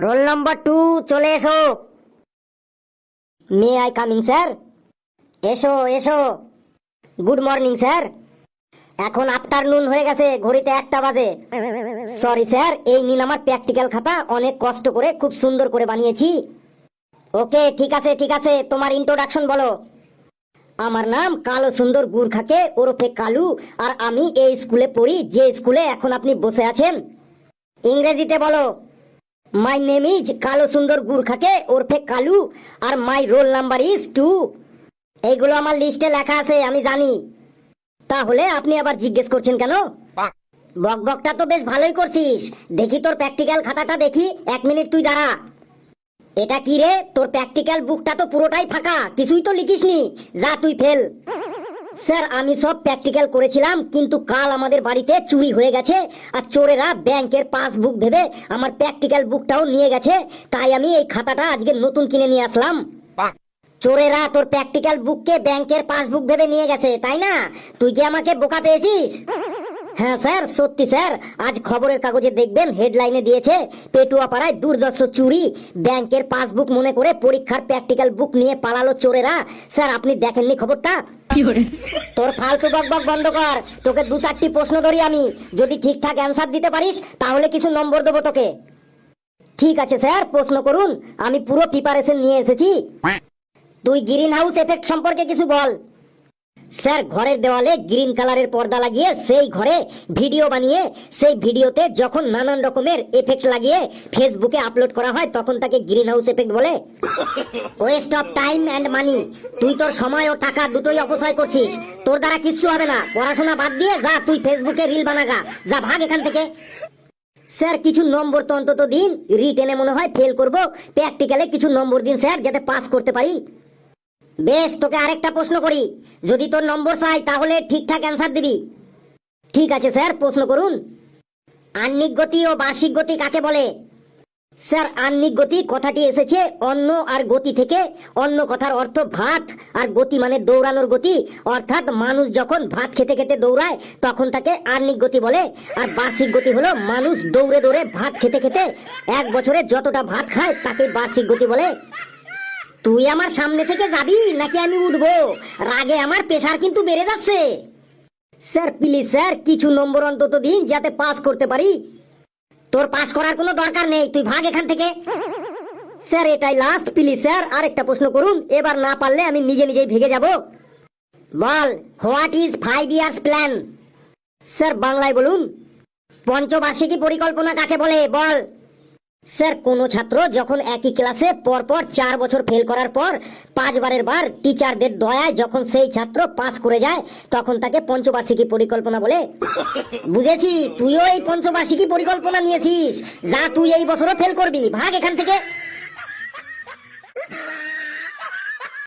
Roll number two চলে এসো। May I coming sir এসো এসো। গুড মর্নিং স্যার এখন আফটারনুন হয়ে গেছে, ঘড়িতে একটা বাজে। সরি স্যার এই নিন আমার প্র্যাকটিক্যাল খাতা, অনেক কষ্ট করে, খুব সুন্দর করে বানিয়েছি। ওকে, ঠিক আছে ঠিক আছে, তোমার ইন্ট্রোডাকশন বলো। আমার নাম কালো সুন্দর গুরখাকে, ওরফে কালু, আর আমি এই স্কুলে পড়ি, যে স্কুলে এখন আপনি বসে আছেন। ইংরেজিতে বলো। মাই নেম ইজ কালো সুন্দর গুরখাকে ওরফে কালু আর my roll number is two এইগুলো আমার লিস্টে লেখা আছে আমি জানি। তাহলে আপনি আবার জিজ্ঞেস করছেন কেন? বক বকটা তো বেশ ভালোই করছিস। দেখি তোর প্র্যাকটিক্যাল খাতাটা দেখি এক মিনিট তুই দাঁড়া। এটা কি রে? তোর প্র্যাকটিক্যাল বুকটা তো পুরোটাই ফাঁকা কিছুই তো লিখিসনি। যা তুই ফেল। স্যার আমি সব প্র্যাকটিক্যাল করেছিলাম কিন্তু কাল আমাদের বাড়িতে চুরি হয়ে গেছে আর চোরেরা ব্যাংকের পাসবুক ভেবে আমার প্র্যাকটিক্যাল বুকটাও নিয়ে গেছে তাই আমি এই খাতাটা আজকে নতুন কিনে নিয়ে আসলাম। চোরেরা তোর প্র্যাকটিক্যাল বুককে ব্যাংকের পাসবুক ভেবে নিয়ে গেছে তাই না? তুই কি আমাকে বোকা পেয়েছিস? হ্যাঁ স্যার সত্যি স্যার। আজ খবরের কাগজে দেখবেন হেডলাইনে দিয়েছে পেটুয়া পাড়ায় দুর্দর্শ চুরি ব্যাংকের পাসবুক মনে করে পরীক্ষার প্র্যাকটিক্যাল বুক নিয়ে পালালো চোরেরা। স্যার আপনি দেখেননি খবরটা? তোর ফালতু বক বক বন্ধ কর। তোকে দু চারটি প্রশ্ন ধরি আমি। যদি ঠিকঠাক অ্যান্সার দিতে পারিস তাহলে কিছু নম্বর দেবো তোকে। ঠিক আছে স্যার প্রশ্ন করুন। আমি পুরো প্রিপারেশন নিয়ে এসেছি। তুই গ্রিন হাউস এফেক্ট সম্পর্কে কিছু বল। স্যার, ঘরের দেওয়ালে গ্রিন কালারের পর্দা লাগিয়ে সেই ঘরে ভিডিও বানিয়ে, সেই ভিডিওতে যখন নানান রকমের এফেক্ট লাগিয়ে ফেসবুকে আপলোড করা হয়, তখন তাকে গ্রিন হাউস এফেক্ট বলে। Waste of time and money তুই তোর সময় ও টাকা দুটোই অপচয় করছিস। তোর দ্বারা কিচ্ছু হবে না। পড়াশোনা বাদ দিয়ে যা, তুই ফেসবুকে রিল বানাগা। যা, ভাগ এখান থেকে। স্যার, কিছু নম্বর তো অন্তত দিন। রিটেনে মনে হয় ফেল করব। প্র্যাকটিক্যালে কিছু নম্বর দিন, স্যার, যাতে পাস করতে পারি। বেশ, তোকে আরেকটা প্রশ্ন করি। যদি তোর নম্বর চাই, তাহলে ঠিকঠাক অ্যান্সার দিবি। ঠিক আছে, স্যার, প্রশ্ন করুন। আহ্নিক গতি ও বার্ষিক গতি কাকে বলে? স্যার, আহ্নিক গতি কথাটি এসেছে অন্ন আর গতি থেকে। অন্য কথার অর্থ ভাত, আর গতি মানে দৌড়ানোর গতি। অর্থাৎ মানুষ যখন ভাত খেতে খেতে দৌড়ায়, তখন তাকে আহ্নিক গতি বলে। আর বার্ষিক গতি হলো মানুষ দৌড়ে দৌড়ে ভাত খেতে খেতে এক বছরে যতটা ভাত খায়, তাকে বার্ষিক গতি বলে। তুই আমার সামনে থেকে যাবি নাকি আমি উঠবো? রাগে আমার প্রেশার কিন্তু বেড়ে যাচ্ছে। স্যার, প্লিজ স্যার, কিছু নম্বর অন্তত দিন যাতে পাস করতে পারি। তোর পাস করার কোনো দরকার নেই, তুই ভাগ এখান থেকে। স্যার, এটাই লাস্ট প্লিজ স্যার, আরেকটা প্রশ্ন করুন। এবার না পারলে আমি নিজে নিজেই ভেগে যাব। বল what is five years plan sir, বাংলায় বলুন। পঞ্চবার্ষিকী পরিকল্পনা কাকে বলে? বল। স্যার, কোনো ছাত্র যখন একই ক্লাসে পরপর চার বছর ফেল করার পর পাঁচবারের বার টিচারদের দয়ায় যখন সেই ছাত্র পাস করে যায়, তখন তাকে পঞ্চবার্ষিকী পরিকল্পনা বলে। বুঝেছি, তুইও এই পঞ্চবার্ষিকী পরিকল্পনা নিয়েছিস। যা তুই এই বছরও ফেল করবি। ভাগ এখান থেকে।